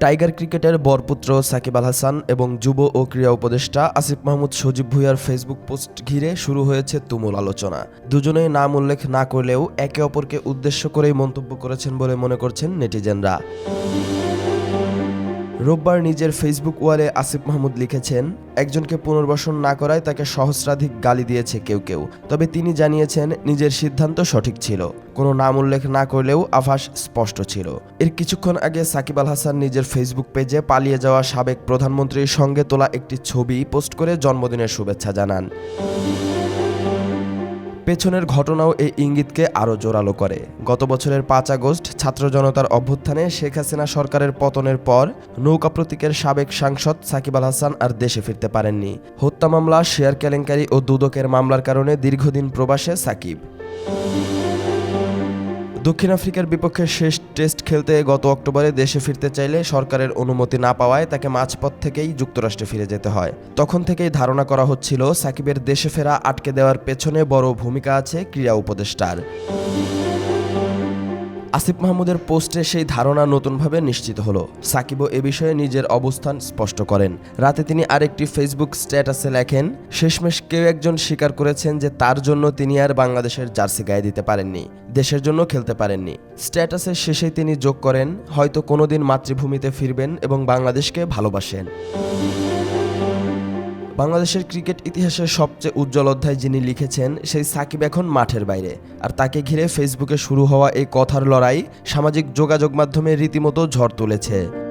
Tiger ক্রিকেটের বরপুত্র সাকিব আল হাসান এবং যুব ও ক্রীড়া উপদেষ্টা আসিফ মাহমুদ সজীব ভুইয়ার ফেসবুক পোস্ট ঘিরে শুরু হয়েছে তুমুল আলোচনা। দুজনেই নাম উল্লেখ না করলেও একে অপরকে উদ্দেশ্য করেই মন্তব্য করেছেন বলে মনে করছেন নেটিজেনরা। রোববার নিজের ফেসবুক ওয়ালে আসিফ মাহমুদ লিখেছেন, একজনকে পুনর্বাসন না করায় তাকে সহস্রাধিক গালি দিয়েছে কেউ কেউ। তবে তিনি জানিয়েছেন, নিজের সিদ্ধান্ত সঠিক ছিল। কোনো নাম উল্লেখ না করলেও আভাস স্পষ্ট ছিল। এর কিছুক্ষণ আগে সাকিব আল হাসান নিজের ফেসবুক পেজে পালিয়ে যাওয়া সাবেক প্রধানমন্ত্রীর সঙ্গে তোলা একটি ছবি পোস্ট করে জন্মদিনের শুভেচ্ছা জানান। পেছনের ঘটনাও এই ইঙ্গিতকে আরও জোরালো করে। গত বছরের পাঁচ আগস্ট ছাত্র জনতার অভ্যুত্থানে শেখ হাসিনা সরকারের পতনের পর নৌকা প্রতীকের সাবেক সাংসদ সাকিব আল হাসান আর দেশে ফিরতে পারেননি। হত্যা মামলা, শেয়ার কেলেঙ্কারি ও দুদকের মামলার কারণে দীর্ঘদিন প্রবাসে সাকিব। দক্ষিণ আফ্রিকার বিপক্ষে শেষ টেস্ট খেলতে গত অক্টোবরে দেশে ফিরতে চাইলে সরকারের অনুমতি না পাওয়ায় তাকে মাঝপথ থেকেই যুক্তরাষ্ট্রে ফিরে যেতে হয়। তখন থেকেই ধারণা করা হচ্ছিল সাকিবের দেশে ফেরা আটকে দেওয়ার পেছনে বড় ভূমিকা আছে ক্রীড়া উপদেষ্টার। আসিফ মাহমুদের পোস্টে সেই ধারণা নতুনভাবে নিশ্চিত হলো। সাকিবও এ বিষয়ে নিজের অবস্থান স্পষ্ট করেন। রাতে তিনি আরেকটি ফেসবুক স্ট্যাটাসে লেখেন, শেষমেশ কেউ একজন স্বীকার করেছেন যে তার জন্য তিনি আর বাংলাদেশের জার্সি গায়ে দিতে পারেননি, দেশের জন্য খেলতে পারেননি। স্ট্যাটাসের শেষে তিনি যোগ করেন, হয়তো কোনোদিন মাতৃভূমিতে ফিরবেন এবং বাংলাদেশকে ভালোবাসেন। বাংলাদেশের ক্রিকেট ইতিহাসের সবচেয়ে উজ্জ্বল অধ্যায় যিনি লিখেছেন, সেই সাকিব এখন মাঠের বাইরে। আর তাকে ঘিরে ফেসবুকে শুরু হওয়া এই কথার লড়াই সামাজিক যোগাযোগ মাধ্যমে রীতিমতো ঝড় তুলেছে।